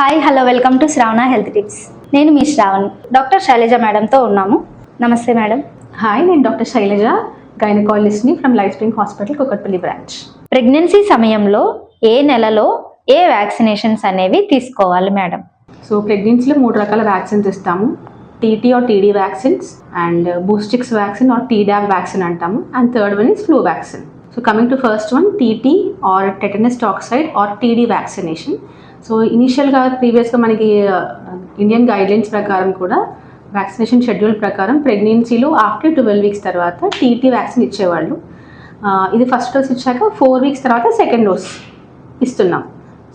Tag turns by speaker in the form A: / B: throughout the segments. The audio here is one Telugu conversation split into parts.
A: Hi hello welcome to Sravana health tips నేను మీ శ్రావణ్. డాక్టర్ శైలజ మేడంతో ఉన్నాము. నమస్తే మేడం
B: హాయ్ నేను doctor Shailaja గైనకాలజిస్ట్ని from life spring hospital Kukatpally branch
A: pregnancy సమయంలో ఏ నెలలో ఏ వ్యాక్సినేషన్స్ అనేవి తీసుకోవాలి మేడం
B: సో ప్రెగ్నెన్సీలో మూడు రకాల వ్యాక్సిన్స్ ఇస్తాము. TT or TD vaccines and Boostrix vaccine or Tdap vaccine అంటాము. And third one is flu vaccine so coming to first one TT or tetanus toxoid or TD vaccination so ఇనీషియల్గా ప్రీవియస్గా మనకి uh, ఇండియన్ గైడ్లైన్స్ ప్రకారం కూడా వ్యాక్సినేషన్ షెడ్యూల్ ప్రకారం ప్రెగ్నెన్సీలో ఆఫ్టర్ ట్వెల్వ్ వీక్స్ తర్వాత టీటీ వ్యాక్సిన్ ఇచ్చేవాళ్ళు. Uh, ఇది ఫస్ట్ డోస్ ఇచ్చాక ఫోర్ వీక్స్ తర్వాత సెకండ్ డోస్ ఇస్తున్నాం.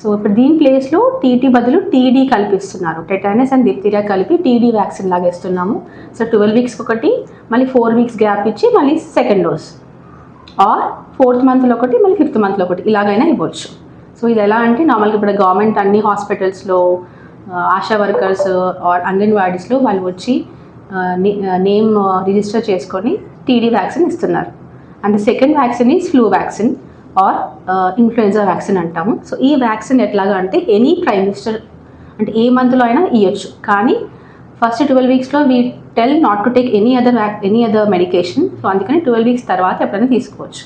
B: సో ఇప్పుడు దీని ప్లేస్లో టీటీ బదులు టీడీ కల్పిస్తున్నారు. టెటానస్ అండ్ డిప్తీరియా కలిపి టీడీ వ్యాక్సిన్ లాగా ఇస్తున్నాము. సో ట్వెల్వ్ వీక్స్కి ఒకటి మళ్ళీ ఫోర్ వీక్స్ గ్యాప్ ఇచ్చి మళ్ళీ సెకండ్ డోస్ ఆర్ ఫోర్త్ మంత్లో ఒకటి మళ్ళీ ఫిఫ్త్ మంత్లో ఒకటి ఇలాగైనా ఇవ్వచ్చు. సో ఇది ఎలా అంటే నార్మల్గా ఇప్పుడు గవర్నమెంట్ అన్ని హాస్పిటల్స్లో ఆశా వర్కర్స్ ఆర్ అంగన్వాడీస్లో వాళ్ళు వచ్చి నేమ్ రిజిస్టర్ చేసుకొని టీడీ వ్యాక్సిన్ ఇస్తున్నారు. And second vaccine is flu vaccine or influenza vaccine అంటాము. సో ఈ వ్యాక్సిన్ ఎట్లాగా అంటే ఎనీ ప్రైమ్ మినిస్టర్ అంటే ఏ మంత్లో అయినా ఇవ్వచ్చు కానీ first twelve వీక్స్లో we tell not to take any other vac any other medication so అందుకని ట్వెల్వ్ వీక్స్ తర్వాత ఎప్పుడైనా తీసుకోవచ్చు.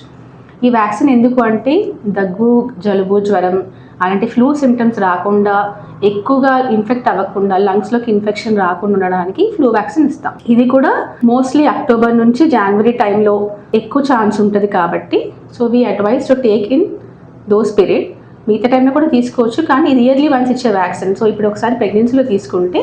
B: ఈ వ్యాక్సిన్ ఎందుకు అంటే దగ్గు జలుబు జ్వరం అలాంటి ఫ్లూ సిమ్టమ్స్ రాకుండా ఎక్కువగా ఇన్ఫెక్ట్ అవ్వకుండా లంగ్స్లోకి ఇన్ఫెక్షన్ రాకుండా ఉండడానికి ఫ్లూ వ్యాక్సిన్ ఇస్తాం. ఇది కూడా మోస్ట్లీ అక్టోబర్ నుంచి జనవరి టైంలో ఎక్కువ ఛాన్స్ ఉంటుంది కాబట్టి so we advise to take in those period. మిగతా టైంలో కూడా తీసుకోవచ్చు కానీ ఇది ఇయర్లీ వన్స్ ఇచ్చే వ్యాక్సిన్. సో ఇప్పుడు ఒకసారి ప్రెగ్నెన్సీలో తీసుకుంటే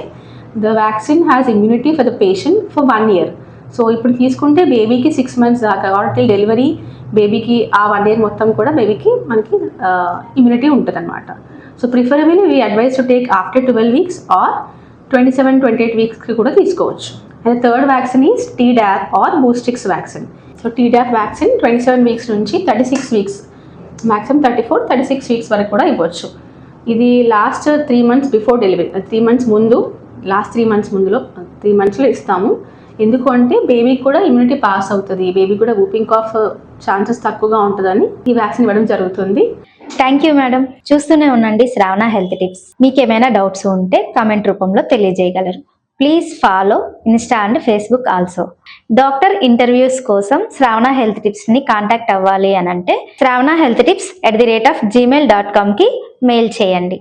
B: the vaccine has immunity for the patient for one year. So ఇప్పుడు తీసుకుంటే బేబీకి సిక్స్ మంత్స్ దాకా కాబట్టి డెలివరీ బేబీకి ఆ వన్ ఇయర్ మొత్తం కూడా బేబీకి మనకి ఇమ్యూనిటీ ఉంటుంది అనమాట so preferable we advise to take after twelve weeks or twenty seven twenty eight వీక్స్కి కూడా తీసుకోవచ్చు. And third vaccine is Tdap or Boostrix vaccine so Tdap vaccine twenty seven weeks నుంచి thirty six weeks maximum thirty four thirty six weeks వరకు కూడా ఇవ్వచ్చు. ఇది last three months before delivery three months ముందు లాస్ట్ త్రీ మంత్స్ ముందులో త్రీ మంత్స్లో ఇస్తాము. ఎందుకు అంటే బేబీకి కూడా ఇమ్యూనిటీ పాస్ అవుతుంది. బేబీ కూడా ఊపింగ్ కాఫ్ ఛాన్సెస్ తక్కువగా ఉంటుందని ఈ వ్యాక్సిన్ ఇవ్వడం జరుగుతుంది.
A: థ్యాంక్ యూ మేడం చూస్తూనే ఉండండి శ్రావణ హెల్త్ టిప్స్ మీకు ఏమైనా డౌట్స్ ఉంటే కామెంట్ రూపంలో తెలియజేయగలరు. Please follow insta and Facebook also doctor interviews కోసం శ్రావణ హెల్త్ టిప్స్ని కాంటాక్ట్ అవ్వాలి అని అంటే Shravana health tips at the rate of Gmail dot కామ్కి mail చేయండి.